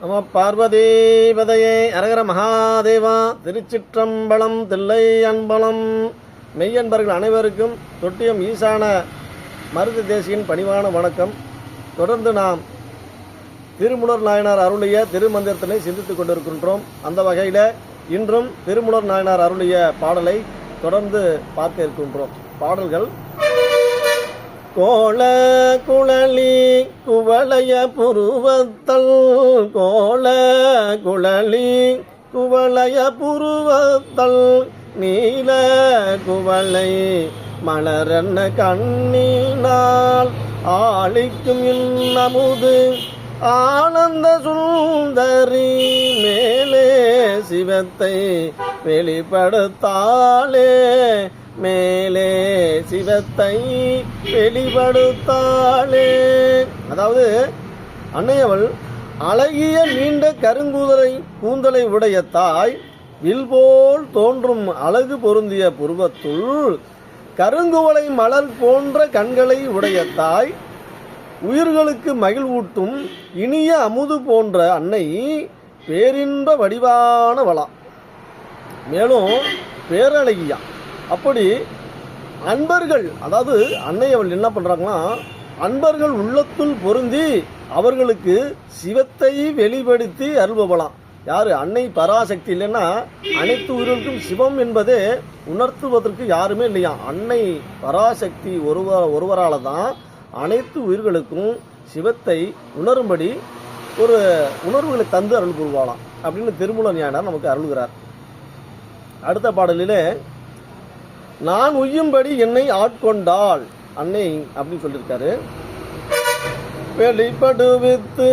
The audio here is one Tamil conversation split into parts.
நம பார்வதீபதையே அரகர மகாதேவா. திருச்சிற்றம்பலம் தில்லை அன்பலம். மெய்யன்பர்கள் அனைவருக்கும் தொட்டியம் ஈசான மருது தேசியின் பணிவான வணக்கம். தொடர்ந்து நாம் திருமுலர் நாயனார் அருளிய திருமந்திரத்தினை சிந்தித்துக் கொண்டிருக்கின்றோம். அந்த வகையில் இன்றும் திருமுலர் நாயனார் அருளிய பாடலை தொடர்ந்து பார்க்க இருக்கின்றோம். பாடல்கள் கோல குழலி குவளைய புருவத்தல். கோல குழலி குவளைய புருவத்தல். நீல குவளை மலரன்ன கண்ணினால் ஆளிக்கும் இன்னமுது. ஆனந்த சுந்தரி மேலே சிவத்தை வெளிப்படுத்தாளே. மேலே சிவத்தை வெளிப்படுத்தாளே. அதாவது அன்னையவள் அழகிய நீண்ட கருங்கூதலை கூந்தலை உடைய தாய் வில்போல் தோன்றும் அழகு பொருந்திய புருவத்துள் கருங்குவளை மலர் போன்ற கண்களை உடைய தாய் உயிர்களுக்கு மகிழ்வூட்டும் இனிய அமுது போன்ற அன்னை பேரின்ப வடிவான வளா மேலும் பேரழகியா. அப்படி அன்பர்கள் அதாவது அன்னை அவள் என்ன பண்ணுறாங்கன்னா அன்பர்கள் உள்ளத்துள் பொருந்தி அவர்களுக்கு சிவத்தை வெளிப்படுத்தி அருள்பவளாம் யார்? அன்னை பராசக்தி இல்லைன்னா அனைத்து உயிர்களுக்கும் சிவம் என்பதே உணர்த்துவதற்கு யாருமே இல்லையா? அன்னை பராசக்தி ஒருவ ஒருவரால் தான் அனைத்து உயிர்களுக்கும் சிவத்தை உணரும்படி ஒரு உணர்வுகளை தந்து அருள் புரிவாளாம் அப்படின்னு திருமூல ஞானம் நமக்கு அருள்கிறார். அடுத்த பாடலிலே நான் உய்யும்படி என்னை ஆட்கொண்டாள். அன்னை அப்படின்னு சொல்லியிருக்காரு வெளிப்படுவித்து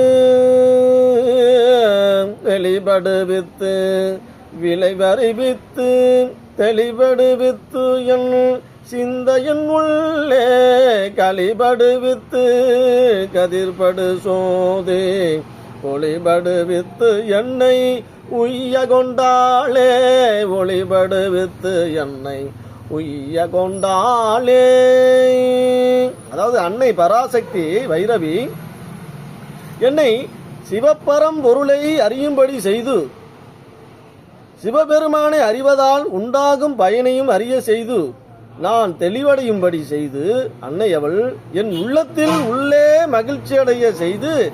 வெளிப்படுவித்து விளைவறிவித்து தெளிபடுவித்து என் சிந்தையின் உள்ளே களிபடுவித்து கதிர்படு சோதே. ஒளிபடுவித்து என்னை உய்ய கொண்டாளே ஒளிபடுவித்து என்னை உய்ய கொண்டாளே. அதாவது அன்னை பராசக்தி வைரவி என்னை சிவப்பரம் பொருளை அறியும்படி செய்து சிவபெருமானை அறிவதால் உண்டாகும் பயனையும் அறிய செய்து நான் தெளிவடையும்படி செய்து அன்னை அவள் என் உள்ளத்தில் உள்ளே மகிழ்ச்சியடைய செய்து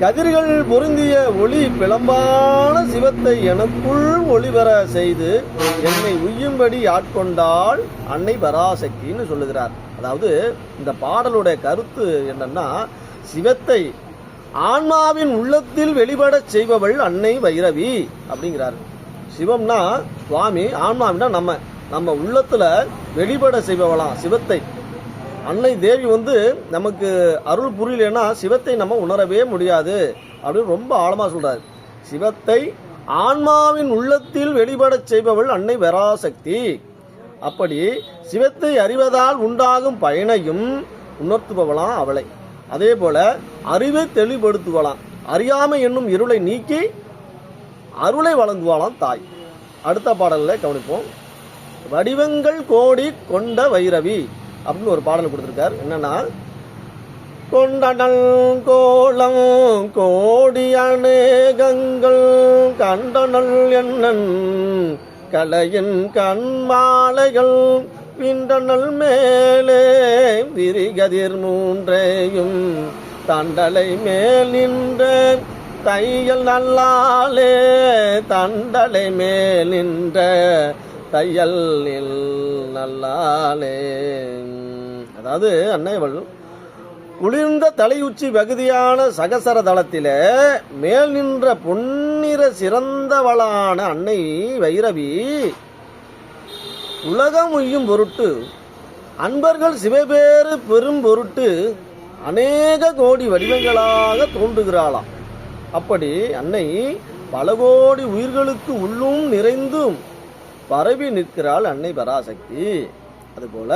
கதிர்கள் பொருந்திய ஒளி பிளம்பான சிவத்தை எனக்குள் ஒளிவர செய்து என்னை உய்யும்படி ஆட்கொண்டால் அன்னை பராசக்தின்னு சொல்லுகிறார். அதாவது இந்த பாடலுடைய கருத்து என்னன்னா சிவத்தை ஆன்மாவின் உள்ளத்தில் வெளிப்படச் செய்பவள் அன்னை வைரவி அப்படிங்கிறார். சிவம்னா சுவாமி ஆன்மாவினா நம்ம நம்ம உள்ளத்துல வெளிப்பட செய்பவளாம் சிவத்தை. அன்னை தேவி வந்து நமக்கு அருள் புரியலன்னா சிவத்தை நம்ம உணரவே முடியாது அப்படின்னு ரொம்ப ஆழமாக சொல்கிறார் சிவத்தை ஆன்மாவின் உள்ளத்தில் வெளிப்படச் செய்பவள் அன்னை வராசக்தி. அப்படி சிவத்தை அறிவதால் உண்டாகும் பயனையும் உணர்த்துபவளாம் அவளை. அதே போல அறிவை தெளிவுபடுத்துவலாம் அறியாமை என்னும் இருளை நீக்கி அருளை வழங்குவாளாம் தாய். அடுத்த பாடலில் கவனிப்போம். வடிவங்கள் கோடி கொண்ட வைரவி. அப்படின்னு ஒரு பாடல் கொடுத்துருக்கார். என்னன்னா கொண்டனல் கோலம் கோடி அநேகங்கள் கண்டனல் என்னன் கலையின் கண்மாலைகள் பிண்டனல் மேலே விரிகதிர் மூன்றையும் தண்டலை மேல் நின்ற தையல் நல்லாலே தண்டலை மேல் நின்ற தையல் நில் நல்லாலே. அதாவது அன்னைவள் குளிர்ந்த தலையுச்சி பகுதியான சகசர தளத்திலே மேல் நின்ற பொன்னிற சிறந்தவளான அன்னை வைரவி உலகம் உய்யும் பொருட்டு அன்பர்கள் சிவபேறு பெரும் பொருட்டு அநேக கோடி வடிவங்களாக தோன்றுகிறாளாம். அப்படி அன்னை பல கோடி உயிர்களுக்கு உள்ளும் நிறைந்தும் பரவி நிற்கிறாள் அன்னை பராசக்தி. அதுபோல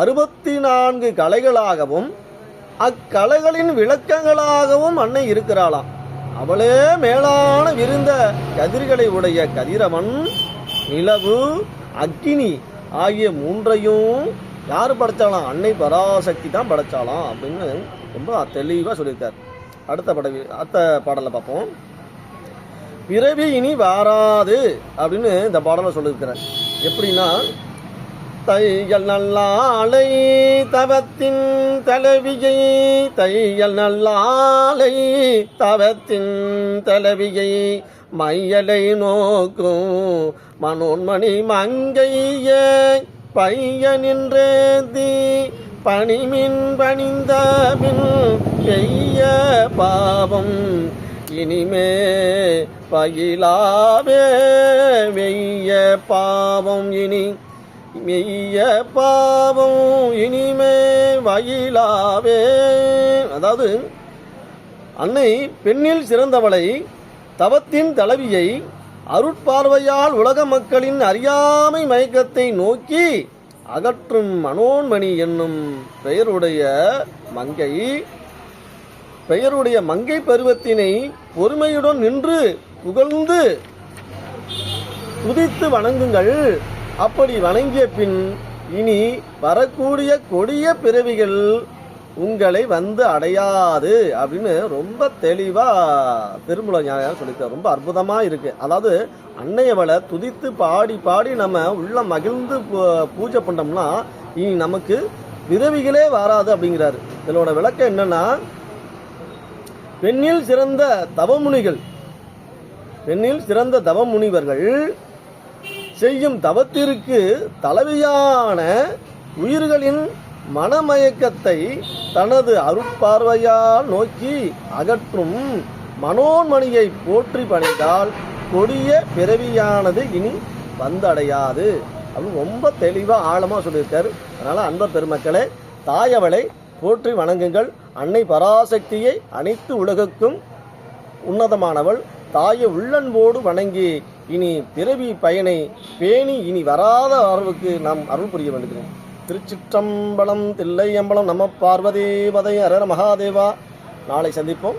அறுபத்தி நான்கு கலைகளாகவும் அக்கலைகளின் விளக்கங்களாகவும் அன்னை இருக்கிறாளாம். அவளே மேலான விருந்த கதிர்களை உடைய கதிரவன் நிலவு அக்னி ஆகிய மூன்றையும் யார் படைச்சாலாம்? அன்னை பராசக்தி தான் படைச்சாலாம் அப்படின்னு ரொம்ப தெளிவாக சொல்லியிருக்கார். அடுத்த படவி அடுத்த பாடலை பார்ப்போம். பிறவி இனி வாராது அப்படின்னு இந்த பாடலை சொல்லியிருக்கிறேன் எப்படின்னா தையல் நல்லாலை தவத்தின் தலைவியை தையல் நல்லாலை தவத்தின் தலைவியை மையலை நோக்கும் மனோன்மணி மங்கைய பையனின்றேந்தி பணிமின் பணிந்தபின் பெய்ய பாவம் இனிமே பயிலாவே மெய்ய பாவம் இனி மெய்ய பாவம் இனிமே வயிலாவே. அதாவது அன்னை பெண்ணில் சிறந்தவளை தவத்தின் தலைவியை அருட்பார்வையால் உலக மக்களின் அறியாமை மயக்கத்தை நோக்கி அகற்றும் மனோன்மணி என்னும் பெயருடைய மங்கை பெயருடைய மங்கை பருவத்தினை பொறுமையுடன் நின்று புகழ்ந்து துதித்து வணங்குங்கள். அப்படி வணங்கிய பின் இனி வரக்கூடிய கொடிய பிறவிகள் உங்களை வந்து அடையாது அப்படின்னு ரொம்ப தெளிவா திருமூல ஞானம் சொல்லியிருக்கார். ரொம்ப அற்புதமா இருக்கு. அதாவது அன்னையவளை துதித்து பாடி பாடி நம்ம உள்ள மகிழ்ந்து பூ- பூஜை பண்ணோம்னா இனி நமக்கு பிறவிகளே வராது அப்படிங்கிறாரு. இதனோட விளக்கம் என்னன்னா பெண்ணில் சிறந்த தவமுனிகள் பெண்ணில் சிறந்த தவமுனிவர்கள் செய்யும் தவத்திற்கு தலைவியான உயிர்களின் மனமயக்கத்தை தனது அருட்பார்வையால் நோக்கி அகற்றும் மனோன்மணியை போற்றி பணிந்தால் கொடிய பிறவியானது இனி வந்தடையாது. அப்படின்னு ரொம்ப தெளிவாக ஆழமாக சொல்லியிருக்காரு. அதனால் அன்ப பெருமக்களே தாயவளை போற்றி வணங்குங்கள். அன்னை பராசக்தியை அனைத்து உலகுக்கும் உன்னதமானவள். தாயை உள்ளன்போடு வணங்கி இனி பிறவி பயனை பேணி இனி வராத அளவுக்கு நாம் அருள் புரிய வேண்டுகிறோம். திருச்சிற்றம்பலம் தில்லையம்பலம் நம பார்வதி பதை அரர மகாதேவா. நாளை சந்திப்போம்.